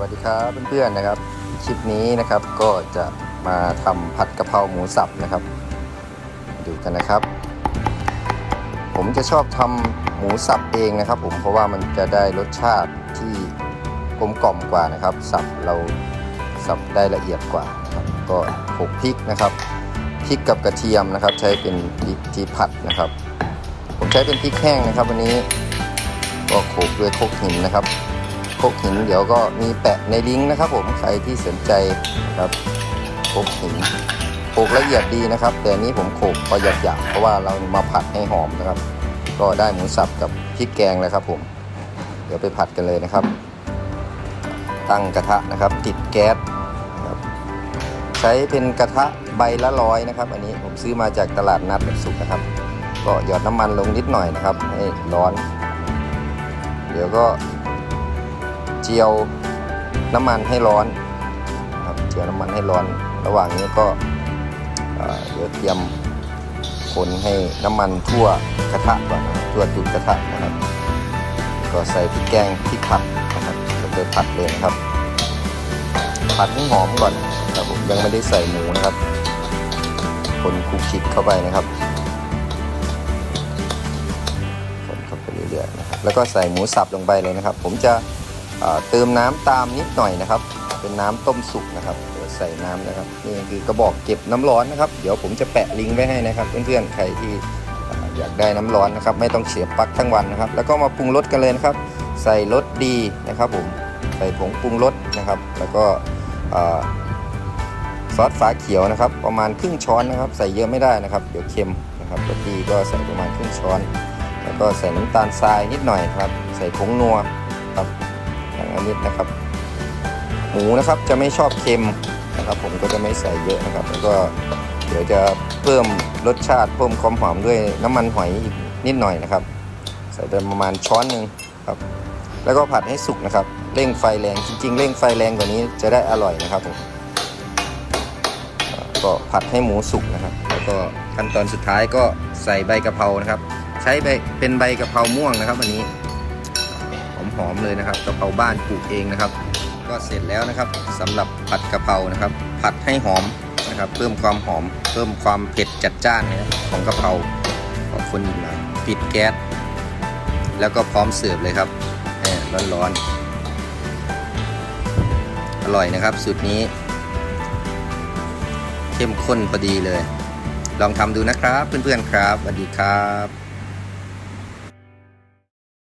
วัสดีครับเพื่อนๆนะครับ คลิปนี้นะครับก็จะมาทำผัดกะเพราหมูสับนะครับ ดูกันนะครับ ผมจะชอบทำหมูสับเองนะครับ ผมเพราะว่ามันจะได้รสชาติที่กลมกล่อมกว่านะครับ สับเราสับได้ละเอียดกว่าครับก็โขลกพริกนะครับพริกกับกระเทียมนะครับ ใช้เป็นพริกที่ผัดนะครับ ผมใช้เป็นพริกแห้งนะครับ วันนี้ก็โขกด้วยโคกหินนะครับ คกหินเดี๋ยวก็มีแปะในลิงก์นะครับ ผมใครที่สนใจนะครับโคกหินโขลกละเอียดดีนะครับ แต่นี้ผมโขลกพอหยาบๆเพราะว่าเรามาผัดให้หอมนะครับ ก็ได้หมูสับกับพริกแกงแล้วครับ ผม เดี๋ยวไปผัดกันเลยนะครับ ตั้งกระทะนะครับ ติดแก๊สใช้เป็นกระทะใบละร้อยนะครับ อันนี้ผมซื้อมาจากตลาดนัดสุกนะครับ ก็หยอดน้ำมันลงนิดหน่อยนะครับให้ร้อน เดี๋ยวก็ จียวน้ำมันให้ร้อนนะครับเจียวน้ำมันให้ร้อน ระหว่างนี้ก็เดี๋ยวเตรียมคนให้น้ำมันทั่วกระทะก่อนนะทั่วจุดกระทะนะครับ ก็ใส่พริกแกงพริกผัดนะครับแล้วไปผัดเลยนะครับ ผัดให้หอมก่อนนะครับผมยังไม่ได้ใส่หมูนะครับ คนคลุกคลิกเข้าไปนะครับคนเข้าไปเรื่อยๆนะครับแล้วก็ใส่หมูสับลงไปเลยนะครับ ผมจะ เติมน้ำตามนิดหน่อยนะครับ เป็นน้ำต้มสุกนะครับเดี๋ยวใส่น้ำนะครับนี่คือกระบอกเก็บน้ำร้อนนะครับ เดี๋ยวผมจะแปะลิงก์ไว้ให้นะครับ เพื่อนๆใครที่อยากได้น้ำร้อนนะครับ ไม่ต้องเสียบปลั๊กทั้งวันนะครับ แล้วก็มาปรุงรสกันเลยนะครับ ใส่รสดีนะครับผมใส่ผงปรุงรสนะครับ แล้วก็ซอสฝาเขียวนะครับ ประมาณครึ่งช้อนนะครับ ใส่เยอะไม่ได้นะครับ เดี๋ยวเค็มนะครับรสดีก็ใส่ประมาณครึ่งช้อน แล้วก็ใส่น้ำตาลทรายนิดหน่อยครับ ใส่ผงนัวครับ ละนิดนะครับ หมูนะครับจะไม่ชอบเค็มนะครับ ผมก็จะไม่ใส่เยอะนะครับ แล้วก็เดี๋ยวจะเพิ่มรสชาติเพิ่มความหอมด้วยน้ำมันหอยอีกนิดหน่อยนะครับ ใส่ไปประมาณช้อนหนึ่งครับ แล้วก็ผัดให้สุกนะครับ เร่งไฟแรงจริง ๆ เร่งไฟแรงกว่านี้จะได้อร่อยนะครับผมก็ผัดให้หมูสุกนะครับ แล้วก็ขั้นตอนสุดท้ายก็ใส่ใบกะเพรานะครับ ใช้ใบเป็นใบกะเพราม่วงนะครับอันนี้ หอมเลยนะครับกะเพราบ้านปลูกเองนะครับ ก็เสร็จแล้วนะครับสำหรับผัดกะเพรานะครับ ผัดให้หอมนะครับ เพิ่มความหอม เพิ่มความเผ็ดจัดจ้านนะของกะเพราขอบคุณอีกหน่อยปิดแก๊สแล้วก็พร้อมเสิร์ฟเลยครับแหมร้อนๆอร่อยนะครับสูตรนี้ เข้มข้นพอดีเลย ลองทำดูนะครับเพื่อนๆครับสวัสดีครับ